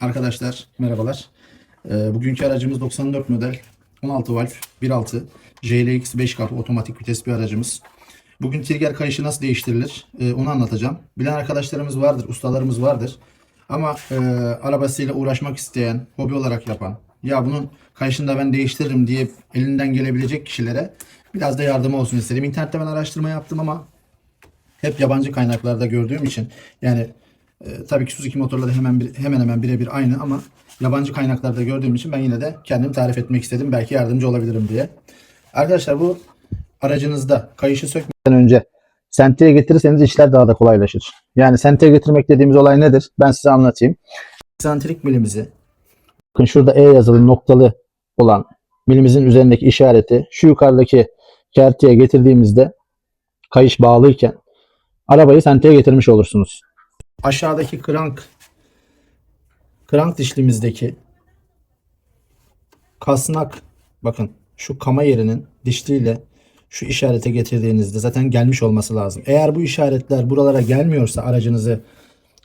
Arkadaşlar merhabalar. Ee, bugünkü aracımız 94 model 16 valf 1.6 JLX 5 kapı otomatik vites bir aracımız. Bugün trigger kayışı nasıl değiştirilir ee, onu anlatacağım. Bilen arkadaşlarımız vardır, ustalarımız vardır. Ama e, arabasıyla uğraşmak isteyen, hobi olarak yapan, ya bunun kayışını da ben değiştiririm diye elinden gelebilecek kişilere biraz da yardım olsun istedim. İnternette ben araştırma yaptım ama hep yabancı kaynaklarda gördüğüm için yani e, tabii ki Suzuki motorları hemen bir, hemen hemen birebir aynı ama yabancı kaynaklarda gördüğüm için ben yine de kendim tarif etmek istedim. Belki yardımcı olabilirim diye. Arkadaşlar bu aracınızda kayışı sökmeden önce senteye getirirseniz işler daha da kolaylaşır. Yani senteye getirmek dediğimiz olay nedir? Ben size anlatayım. Eksantrik milimizi bakın şurada E yazılı noktalı olan milimizin üzerindeki işareti şu yukarıdaki kertiğe getirdiğimizde kayış bağlıyken arabayı senteye getirmiş olursunuz. Aşağıdaki krank krank dişlimizdeki kasnak bakın şu kama yerinin dişliyle şu işarete getirdiğinizde zaten gelmiş olması lazım. Eğer bu işaretler buralara gelmiyorsa aracınızı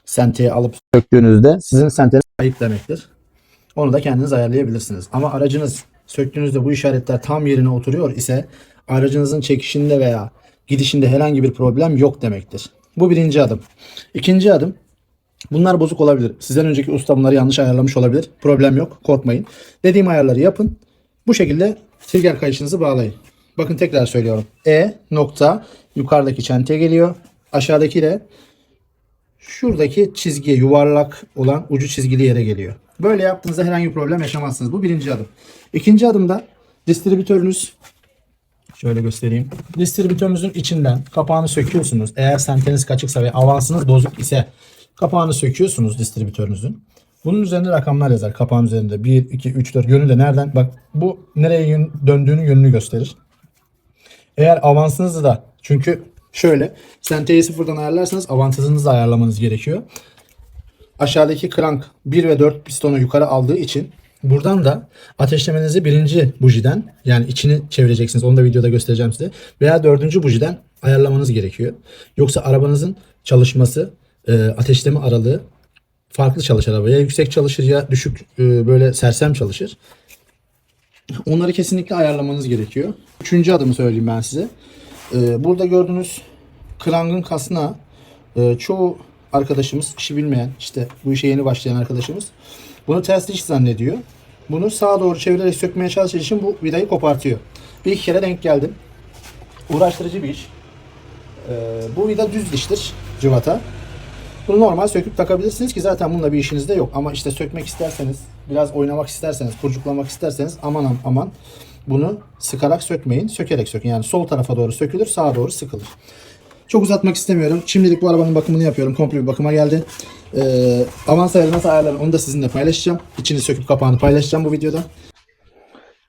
senteye alıp söktüğünüzde sizin senteniz kayıp demektir. Onu da kendiniz ayarlayabilirsiniz. Ama aracınız söktüğünüzde bu işaretler tam yerine oturuyor ise aracınızın çekişinde veya gidişinde herhangi bir problem yok demektir. Bu birinci adım. İkinci adım bunlar bozuk olabilir. Sizden önceki usta bunları yanlış ayarlamış olabilir. Problem yok. Korkmayın. Dediğim ayarları yapın. Bu şekilde trigger kayışınızı bağlayın. Bakın tekrar söylüyorum. E nokta yukarıdaki çenteye geliyor. Aşağıdaki de şuradaki çizgi yuvarlak olan ucu çizgili yere geliyor. Böyle yaptığınızda herhangi bir problem yaşamazsınız. Bu birinci adım. İkinci adımda distribütörünüz şöyle göstereyim. Distribütörünüzün içinden kapağını söküyorsunuz. Eğer senteniz kaçıksa ve avansınız bozuk ise kapağını söküyorsunuz distribütörünüzün. Bunun üzerinde rakamlar yazar. Kapağın üzerinde 1, 2, 3, 4 yönü de nereden? Bak bu nereye yön, döndüğünün yönünü gösterir. Eğer avansınızı da çünkü şöyle senteyi sıfırdan ayarlarsanız avansınızı da ayarlamanız gerekiyor. Aşağıdaki krank 1 ve 4 pistonu yukarı aldığı için buradan da ateşlemenizi birinci bujiden yani içini çevireceksiniz. Onu da videoda göstereceğim size. Veya dördüncü bujiden ayarlamanız gerekiyor. Yoksa arabanızın çalışması e, ateşleme aralığı farklı çalışır araba. Ya yüksek çalışır ya düşük e, böyle sersem çalışır. Onları kesinlikle ayarlamanız gerekiyor. Üçüncü adımı söyleyeyim ben size. Ee, burada gördüğünüz krangın kasnağı e, çoğu arkadaşımız işi bilmeyen işte bu işe yeni başlayan arkadaşımız bunu ters diş zannediyor. Bunu sağa doğru çevirerek sökmeye çalıştığı için bu vidayı kopartıyor. Bir iki kere denk geldim. Uğraştırıcı bir iş. Ee, bu vida düz diştir cıvata. Bunu normal söküp takabilirsiniz ki zaten bununla bir işiniz de yok. Ama işte sökmek isterseniz, biraz oynamak isterseniz, kurcuklamak isterseniz aman aman bunu sıkarak sökmeyin. Sökerek sökün. Yani sol tarafa doğru sökülür, sağa doğru sıkılır. Çok uzatmak istemiyorum. Şimdilik bu arabanın bakımını yapıyorum. Komple bir bakıma geldi. Ee, avans ayarı nasıl ayarlarım onu da sizinle paylaşacağım. İçini söküp kapağını paylaşacağım bu videoda.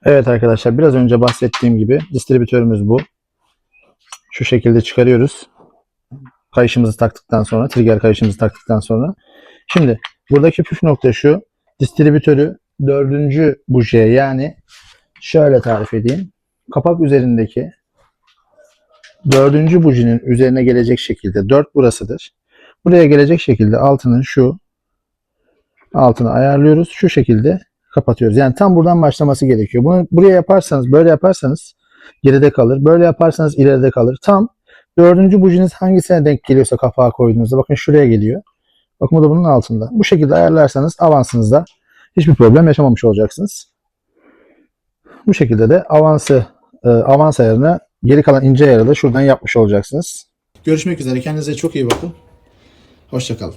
Evet arkadaşlar biraz önce bahsettiğim gibi distribütörümüz bu. Şu şekilde çıkarıyoruz kayışımızı taktıktan sonra, trigger kayışımızı taktıktan sonra. Şimdi buradaki püf nokta şu. Distribütörü dördüncü bujiye yani şöyle tarif edeyim. Kapak üzerindeki dördüncü bujinin üzerine gelecek şekilde dört burasıdır. Buraya gelecek şekilde altının şu altını ayarlıyoruz. Şu şekilde kapatıyoruz. Yani tam buradan başlaması gerekiyor. Bunu buraya yaparsanız, böyle yaparsanız geride kalır. Böyle yaparsanız ileride kalır. Tam Dördüncü bujiniz hangisine denk geliyorsa kapağı koyduğunuzda bakın şuraya geliyor. Bakın bu da bunun altında. Bu şekilde ayarlarsanız avansınızda hiçbir problem yaşamamış olacaksınız. Bu şekilde de avansı e, avans ayarını geri kalan ince ayarı da şuradan yapmış olacaksınız. Görüşmek üzere. Kendinize çok iyi bakın. Hoşçakalın.